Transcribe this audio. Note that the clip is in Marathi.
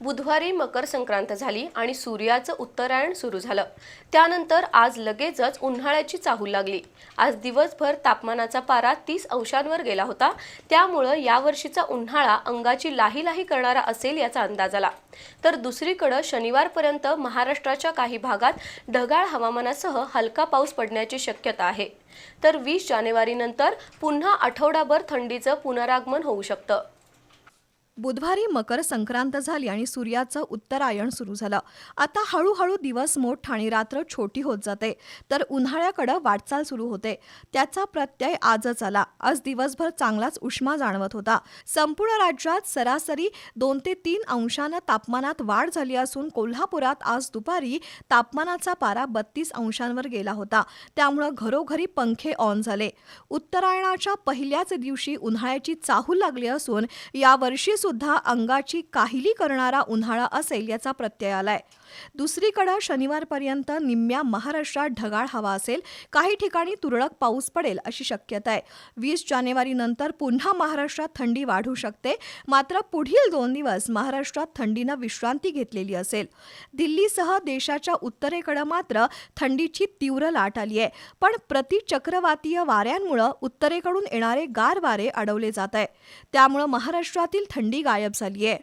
बुधवारी मकर संक्रांत झाली आणि सूर्याचं उत्तरायण सुरू झालं. त्यानंतर आज लगेचच उन्हाळ्याची चाहूल लागली. आज दिवसभर तापमानाचा पारा तीस अंशांवर गेला होता. त्यामुळं यावर्षीचा उन्हाळा अंगाची लाही लाही करणारा असेल याचा अंदाज आला. तर दुसरीकडं शनिवारपर्यंत महाराष्ट्राच्या काही भागात ढगाळ हवामानासह हलका पाऊस पडण्याची शक्यता आहे. तर वीस जानेवारीनंतर पुन्हा आठवडाभर थंडीचं पुनरागमन होऊ शकतं. बुधवारी मकर संक्रांत झाली आणि सूर्याचं उत्तरायण सुरू झालं. आता हळूहळू दिवस मोठ आणि रात्र छोटी होत जाते. तर उन्हाळ्याकडं वाटचाल सुरू होते. त्याचा प्रत्यय आजच आला. आज दिवसभर चांगलाच उष्मा जाणवत होता. संपूर्ण राज्यात सरासरी दोन ते तीन अंशानं तापमानात वाढ झाली असून कोल्हापुरात आज दुपारी तापमानाचा पारा बत्तीस अंशांवर गेला होता. त्यामुळं घरोघरी पंखे ऑन झाले. उत्तरायणाच्या पहिल्याच दिवशी उन्हाळ्याची चाहूल लागली असून यावर्षी सुद्धा अंगाची काहिली करणारा उन्हाळा असेल याचा प्रत्यय आलाय. दुसरीकडे शनिवारपर्यंत निम्म्या महाराष्ट्रात ढगाळ हवा असेल काही ठिकाणी तुरळक पाऊस पडेल अशी शक्यता आहे. वीस जानेवारी नंतर पुन्हा महाराष्ट्रात थंडी वाढू शकते मात्र पुढील दोन दिवस महाराष्ट्रात थंडीनं विश्रांती घेतलेली असेल. दिल्लीसह देशाच्या उत्तरेकडे मात्र थंडीची तीव्र लाट आली आहे पण प्रतिचक्रवातीय वाऱ्यांमुळं उत्तरेकडून येणारे गार वारे अडवले जात आहे. त्यामुळं महाराष्ट्रातील थंडी गायब झाली आहे